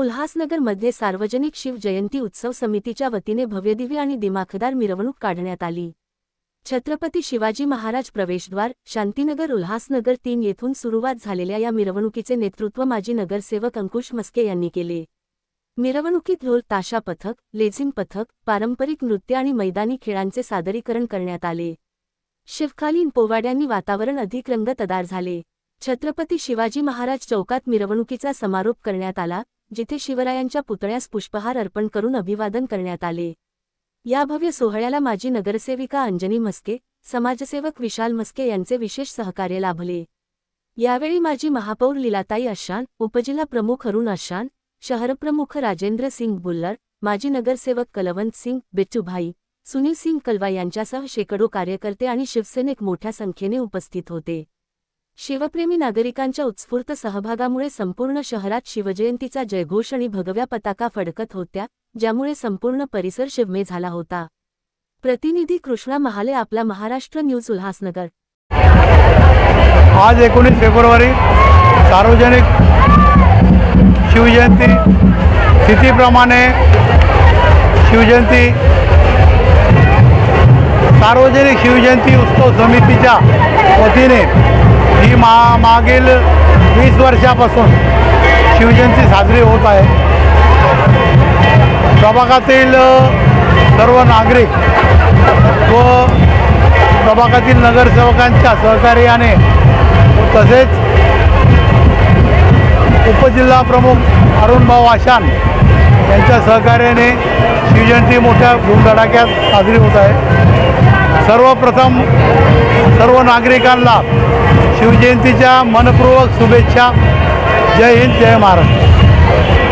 उल्हासनगरमध्ये सार्वजनिक शिवजयंती उत्सव समितीच्या वतीने भव्यदिव्य आणि दिमाखदार मिरवणूक काढण्यात आली. छत्रपती शिवाजी महाराज प्रवेशद्वार शांतीनगर उल्हासनगर तीन येथून सुरुवात झालेल्या या मिरवणुकीचे नेतृत्व माजी नगरसेवक अंकुश मस्के यांनी केले. मिरवणुकीत ढोल ताशा पथक लेझिम पथक पारंपरिक नृत्य आणि मैदानी खेळांचे सादरीकरण करण्यात आले. शिवकालीन पोवाड्यांनी वातावरण अधिक रंगतदार झाले. छत्रपती शिवाजी महाराज चौकात मिरवणुकीचा समारोप करण्यात आला. जिथे शिवरायांच्या पुतळ्यास पुष्पहार अर्पण करून अभिवादन करण्यात आले. या भव्य सोहळ्याला माजी नगरसेविका अंजनी मस्के समाजसेवक विशाल मस्के यांचे विशेष सहकार्य लाभले. यावेळी माजी महापौर लीलाताई अशान उपजिल्हा प्रमुख अरुण अशान शहरप्रमुख राजेंद्र सिंग बुल्लर माजी नगरसेवक कलवंत सिंग बिट्टूभाई सुनील सिंग कलवा यांच्यासह शेकडो कार्यकर्ते आणि शिवसैनिक मोठ्या संख्येने उपस्थित होते. शिवप्रेमी नागरिकांच्या उत्स्फूर्त सहभागामुळे संपूर्ण शहरात शिवजयंतीचा जयघोष आणि भगव्या पताका फडकत होत्या ज्यामुळे संपूर्ण परिसर शिवमय झाला होता. प्रतिनिधी कृष्णा महाले आपला महाराष्ट्र न्यूज उल्हासनगर. आज एकोणीस फेब्रुवारी सार्वजनिक शिवजयंती. तिथीप्रमाणे शिवजयंती सार्वजनिक शिवजयंती उत्सव समितीच्या वतीने मा मागील वीस वर्षापासून शिवजयंती साजरी होत आहे. प्रभागातील सर्व नागरिक व प्रभागातील नगरसेवकांच्या सहकार्याने तसेच उपजिल्हा प्रमुख अरुणभाऊ आशान यांच्या सहकार्याने शिवजयंती मोठ्या धूमधडाक्यात साजरी होत आहे. सर्वप्रथम सर्व नागरिकांना शिवजयंतीच्या मनपूर्वक शुभेच्छा. जय हिंद जय महाराष्ट्र.